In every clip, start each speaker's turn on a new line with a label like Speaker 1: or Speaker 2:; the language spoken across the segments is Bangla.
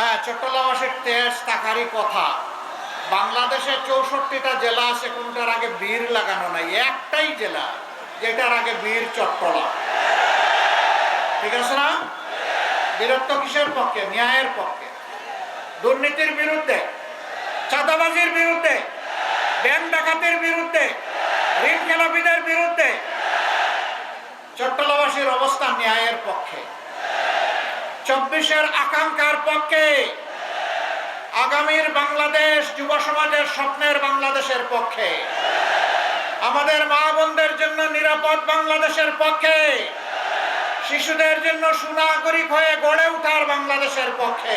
Speaker 1: হ্যাঁ চট্টলাবাসের তেজ তাকারই কথা। বাংলাদেশের চৌষট্টিটা জেলা আছে, কোনটার আগে বীর লাগানো নাই? একটাই জেলা, যেটার আগে বীর চট্টলা ঠিক আছে না? বীরত্ব কিসের পক্ষে? ন্যায়ের পক্ষে। দুর্নীতির বিরুদ্ধে, চাঁদাবাজির বিরুদ্ধে, ব্যাংক ডাকাতের বিরুদ্ধে, ঋণ খেলাপিদের বিরুদ্ধে। চট্টলাবাসীর অবস্থান ন্যায়ের পক্ষে। চব্বিশের আকাঙ্ক্ষার পক্ষে আগামীর বাংলাদেশ যুব সমাজের স্বপ্নের বাংলাদেশের পক্ষে। আমাদের মা বোনদের জন্য নিরাপদ বাংলাদেশের পক্ষে। শিশুদের জন্য সুনাগরিক হয়ে গড়ে ওঠার বাংলাদেশের পক্ষে।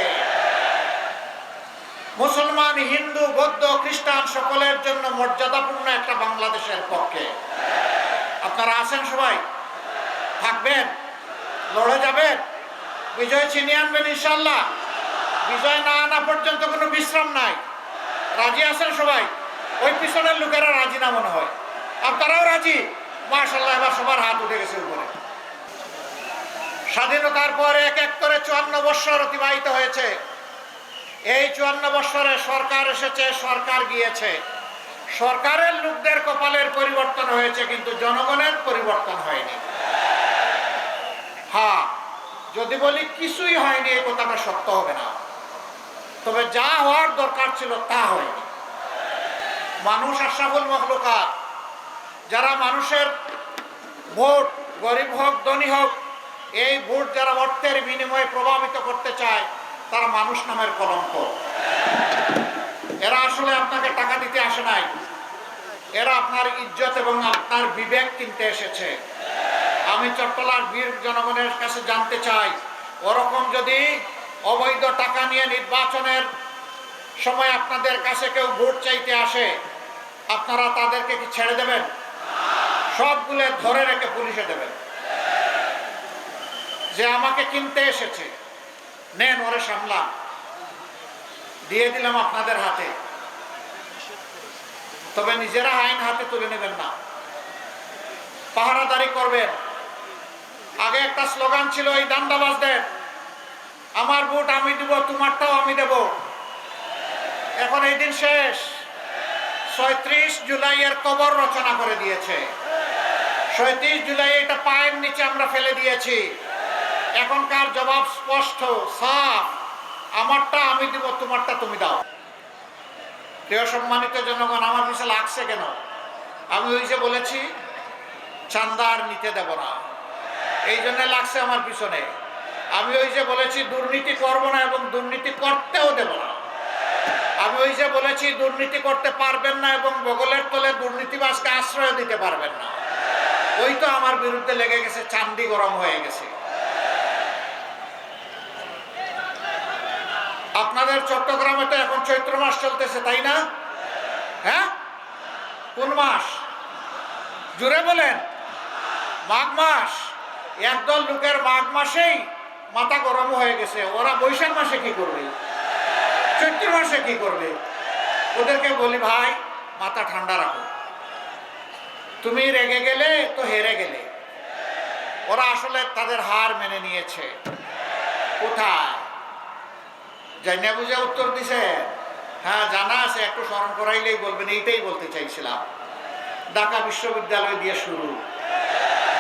Speaker 1: মুসলমান, হিন্দু, বৌদ্ধ, খ্রিস্টান সকলের জন্য মর্যাদাপূর্ণ একটা বাংলাদেশের পক্ষে। আপনারা আছেন সবাই? থাকবেন? লড়ে যাবেন? বিজয় ছিনিয়ে আনবেন ইনশাল্লাহ বিজয় না আনা পর্যন্ত কোনো বিশ্রাম নাই। রাজি আছেন সবাই? ওই পিছনের লোকেরা রাজি না মনে হয়। আপনারাও রাজি? মার্শাল্লাহ এবার সবার হাত উঠে গেছে উপরে। স্বাধীনতার পর এক এক করে চুয়ান্ন বৎসর অতিবাহিত হয়েছে। এই চুয়ান্ন বৎসরে সরকার এসেছে, সরকার গিয়েছে। সরকারের লোকদের কপালের পরিবর্তন হয়েছে, কিন্তু জনগণের পরিবর্তন হয়নি। হ্যাঁ যদি বলি কিছুই হয়নি এই কথাটা সত্য হবে না। তবে যা হওয়ার দরকার ছিল তা হয়নি। মানুষ আশাফুল মখলুকাত, যারা মানুষের ভোট, গরিব হোক, ধনী হোক, এই ভোট যারা অর্থের বিনিময়ে প্রভাবিত করতে চায়, তারা মানুষ নামের কলঙ্ক। এরা আসলে আপনাকে টাকা দিতে আসে নাই। এরা আপনার ইজ্জত এবং আপনার বিবেক কিনতে এসেছে। আমি চট্টলার বীর জনগণের কাছে জানতে চাই, ওরকম যদি অবৈধ টাকা নিয়ে নির্বাচনের সময় আপনাদের কাছে কেউ ভোট চাইতে আসে, আপনারা তাদেরকে কি ছেড়ে দেবেন? সবগুলো ধরে রেখে পুলিশে দেবেন। যে আমাকে কিনতে এসেছে, নেন, ওরে সামলাম দিয়ে দিলাম আপনাদের হাতে। তবে নিজেরা আইন হাতে তুলে নেবেন না। পাহারাদারি করবেন। আগে একটা স্লোগান ছিল এই দান্দাবাজদের, আমার ভোট আমি দিব, তোমারটাও আমি দেব। এখন এই দিন শেষ। ছয়ত্রিশ জুলাইয়ের কবর রচনা করে দিয়েছে। ছয়ত্রিশ জুলাই এটা পায়ের নিচে আমরা ফেলে দিয়েছি। এখনকার জবাব স্পষ্ট সাফ আমারটা আমি দিব, তোমারটা তুমি দাও। প্রিয় সম্মানিত জনগণ, আমার পিছনে লাগছে কেন? আমি ওই যে বলেছি চান্দার নিতে দেব না। এই জন্য লাগছে আমার পিছনে। আমি ওই যে বলেছি, দুর্নীতি করব না এবং দুর্নীতি করতেও দেব না। আমি ওই যে বলেছি, দুর্নীতি করতে পারবেন না এবং বগলের তলে দুর্নীতিবাসকে আশ্রয় দিতে পারবেন না। ওই তো আমার বিরুদ্ধে লেগে গেছে, চান্দি গরম হয়ে গেছে। আপনাদের চট্টগ্রামে তো এখন চৈত্র মাস চলতেছে, তাই না? হ্যাঁ? কোন মাস? জুড়ে বলেন। মাঘ মাস। একদল লোকের মাঘ মাসেই মাথা গরম হয়ে গেছে। ওরা বৈশাখ মাসে কি করবে? চৈত্র মাসে কি করবে? ওদেরকে বলি, ভাই, মাথা ঠান্ডা রাখো। তুমি রেগে গেলে তো হেরে গেলে। ওরা আসলে তাদের হার মেনে নিয়েছে। কোথায়? বুঝে উত্তর দিছে হ্যাঁ জানা আছে, একটু স্মরণ করাইলেই বলবেন, এইটাই বলতে চাইছিলাম। ঢাকা বিশ্ববিদ্যালয় দিয়ে শুরু।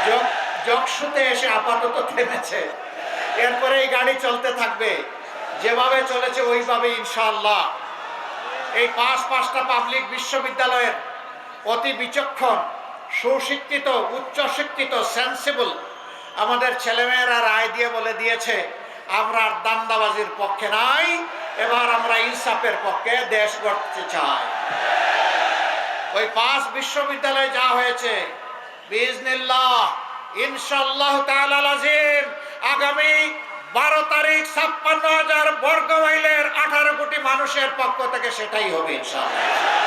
Speaker 1: যোগ জগসুতে এসে আপাতত থেমেছে। এরপরে এই গাড়ি চলতে থাকবে। যেভাবে চলেছে ওইভাবে ইনশাল্লাহ এই পাঁচ পাঁচটা পাবলিক বিশ্ববিদ্যালয়ের অতি বিচক্ষণ, সুশিক্ষিত, উচ্চশিক্ষিত সেন্সিবল আমাদের ছেলেমেয়েরা রায় দিয়ে বলে দিয়েছে, আমরা আর দান্দাবাজির পক্ষে নাই, এবার আমরা ইনসাফের পক্ষে দেশ গড়তে চাই। ওই পাঁচ বিশ্ববিদ্যালয়ে যা হয়েছে, বিজনিল্লাহ ইনশাল্লাহ তাআলাল আগামী বারো তারিখ ছাপ্পান্ন হাজার বর্গ মাইলের আঠারো কোটি মানুষের পক্ষ থেকে সেটাই হবে ইনশাল্লাহ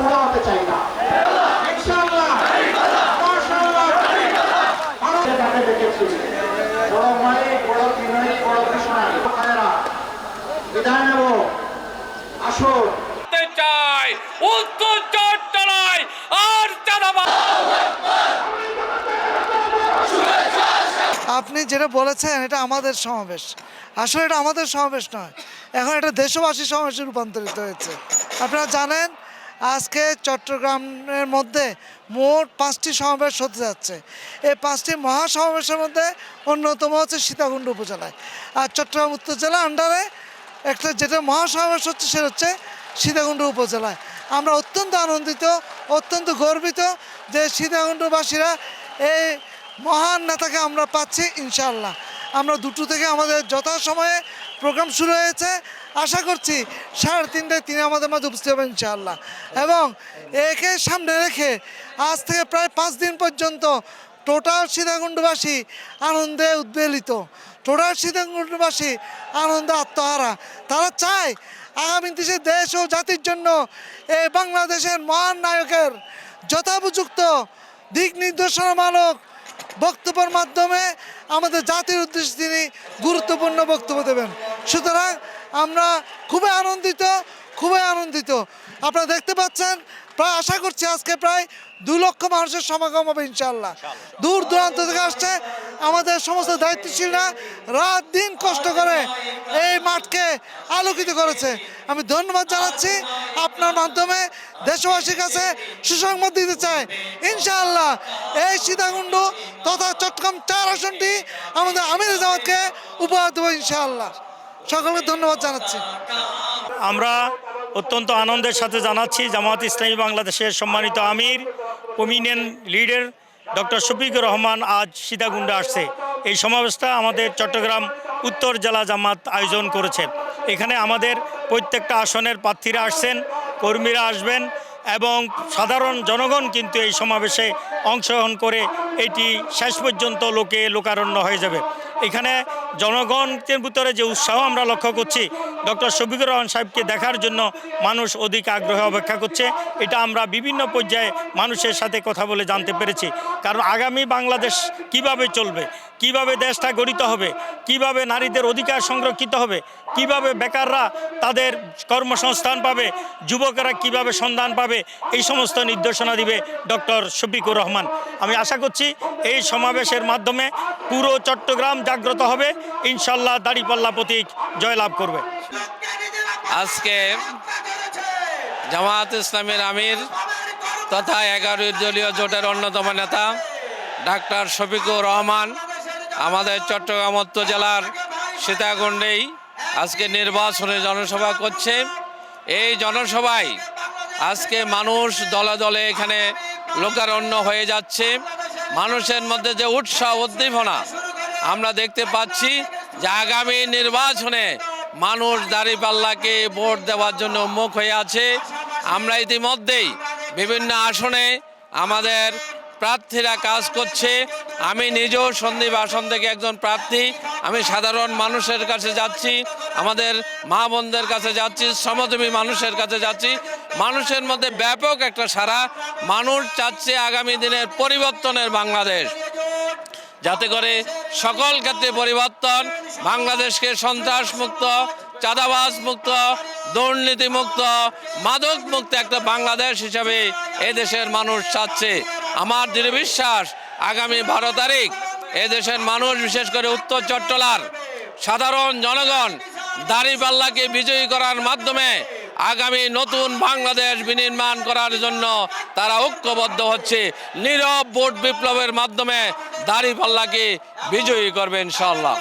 Speaker 2: বুড়া
Speaker 3: হতে চাই না আর
Speaker 4: আপনি যেটা বলেছেন, এটা আমাদের সমাবেশ। আসলে এটা আমাদের সমাবেশ নয়। এখন এটা দেশবাসী সমাবেশে রূপান্তরিত হয়েছে। আপনারা জানেন আজকে চট্টগ্রামের মধ্যে মোট পাঁচটি সমাবেশ হতে যাচ্ছে। এই পাঁচটি মহাসমাবেশের মধ্যে অন্যতম হচ্ছে সীতাকুণ্ড উপজেলায়। আর চট্টগ্রাম উত্তর জেলা আন্ডারে একটা যেটা মহাসমাবেশ হচ্ছে সেটা হচ্ছে সীতাকুণ্ড উপজেলায়। আমরা অত্যন্ত আনন্দিত, অত্যন্ত গর্বিত যে সীতাকুণ্ডবাসীরা এই মহান নেতাকে আমরা পাচ্ছি ইনশাআল্লাহ। আমরা দুটো থেকে আমাদের যথাসময়ে প্রোগ্রাম শুরু হয়েছে। আশা করছি সাড়ে তিনটায় তিনি আমাদের মাঝে উপস্থিত হবেন ইনশাআল্লাহ। এবং একে সামনে রেখে আজ থেকে প্রায় পাঁচ দিন পর্যন্ত টোটাল সীতাকুণ্ডবাসী আনন্দে উদ্বেলিত। টোটাল সীতাকুণ্ডবাসী আনন্দে আত্মহারা। তারা চায় আগামী দেশে দেশ ও জাতির জন্য এই বাংলাদেশের মহান নায়কের যথোপযুক্ত দিক নির্দেশনামূলক বক্তব্যের মাধ্যমে আমাদের জাতির উদ্দেশ্যে তিনি গুরুত্বপূর্ণ বক্তব্য দেবেন। সুতরাং আমরা খুবই আনন্দিত খুবই আনন্দিত। আপনারা দেখতে পাচ্ছেন প্রায় আশা করছি আজকে প্রায় দু লক্ষ মানুষের সমাগম হবে ইনশাল্লাহ দূর দূরান্ত থেকে আসছে আমাদের সমস্ত দায়িত্বশীলরা রাত দিন কষ্ট করে এই মাঠকে আলোকিত করেছে। আমি ধন্যবাদ জানাচ্ছি আপনার মাধ্যমে দেশবাসীর কাছে সুসংবাদ দিতে চাই। ইনশাআল্লাহ এই সীতাকুণ্ড তথা চট্টগ্রাম চার আসনটি আমাদের আমির জামাতকে উপহার দেবো ইনশাআল্লাহ। সকলকে ধন্যবাদ জানাচ্ছি।
Speaker 5: আমরা অত্যন্ত আনন্দের সাথে জানাচ্ছি জামাত ইসলামী বাংলাদেশের সম্মানিত আমির prominent leader doctor Shafiqur Rahman আজ সীতাকুণ্ডে আসছে। এই সমাবেশটা আমাদের চট্টগ্রাম উত্তর জেলা জামাত আয়োজন করেছেন এখানে আমাদের প্রত্যেকটা আসনের প্রার্থীরা আসছেন, কর্মীরা আসবেন এবং সাধারণ জনগণ কিন্তু এই সমাবেশে অংশগ্রহণ করে এটি শেষ পর্যন্ত লোকে লোকারণ্য হয়ে যাবে। এখানে জনগণের ভিতরে যে উৎসাহ আমরা লক্ষ্য করছি, ডক্টর শফিকুর রহমান সাহেবকে দেখার জন্য মানুষ অধিক আগ্রহে অপেক্ষা করছে। এটা আমরা বিভিন্ন পর্যায়ে মানুষের সাথে কথা বলে জানতে পেরেছি। কারণ আগামী বাংলাদেশ কীভাবে চলবে, কীভাবে দেশটা গঠিত হবে, কীভাবে নারীদের অধিকার সংরক্ষিত হবে, কীভাবে বেকাররা তাদের কর্মসংস্থান পাবে, যুবকেরা কীভাবে সন্ধান পাবে, এই সমস্ত নির্দেশনা দিবে ডক্টর শফিকুর রহমান। আমি আশা করছি এই সমাবেশের মাধ্যমে পুরো চট্টগ্রাম জাগ্রত হবে। ইনশাল্লাহ দাড়িপাল্লা প্রতীক জয়লাভ করবে।
Speaker 3: আজকে জামায়াত ইসলামের আমির তথা এগারো দলীয় জোটের অন্যতম নেতা ডাক্তার শফিকুর রহমান আমাদের চট্টগ্রাম উত্তর জেলার সীতাকুণ্ডেই আজকে নির্বাচনে জনসভা করছে। এই জনসভায় আজকে মানুষ দলে দলে এখানে লোকারণ্য হয়ে যাচ্ছে। মানুষের মধ্যে যে উৎসাহ, উদ্দীপনা আমরা দেখতে পাচ্ছি যে আগামী নির্বাচনে মানুষ দাঁড়িপাল্লাকে ভোট দেওয়ার জন্য উন্মুখ হয়ে আছে। আমরা ইতিমধ্যেই বিভিন্ন আসনে আমাদের প্রার্থীরা কাজ করছে। আমি নিজেও সন্দীপ আসন থেকে একজন প্রার্থী। আমি সাধারণ মানুষের কাছে যাচ্ছি, আমাদের মা বোনদের কাছে যাচ্ছি, শ্রমজীবী মানুষের কাছে যাচ্ছি। মানুষের মধ্যে ব্যাপক একটা সারা মানুষ চাচ্ছে আগামী দিনের পরিবর্তনের বাংলাদেশ। যাতে করে সকল ক্ষেত্রে পরিবর্তন, বাংলাদেশকে সন্ত্রাস মুক্ত চাঁদাবাজ মুক্ত দুর্নীতি মুক্ত মাদক মুক্ত একটা বাংলাদেশ হিসাবে এদেশের মানুষ চাচ্ছে। আমার দৃঢ় বিশ্বাস, আগামী বারো তারিখ এদেশের মানুষ, বিশেষ করে উত্তর চট্টলার সাধারণ জনগণ দাঁড়িপাল্লাকে বিজয়ী করার মাধ্যমে আগামী নতুন বাংলাদেশ বিনির্মাণ করার জন্য তারা ঐক্যবদ্ধ হচ্ছে। নীরব ভোট বিপ্লবের মাধ্যমে দাঁড়িপাল্লাকে বিজয়ী করবে ইনশাল্লাহ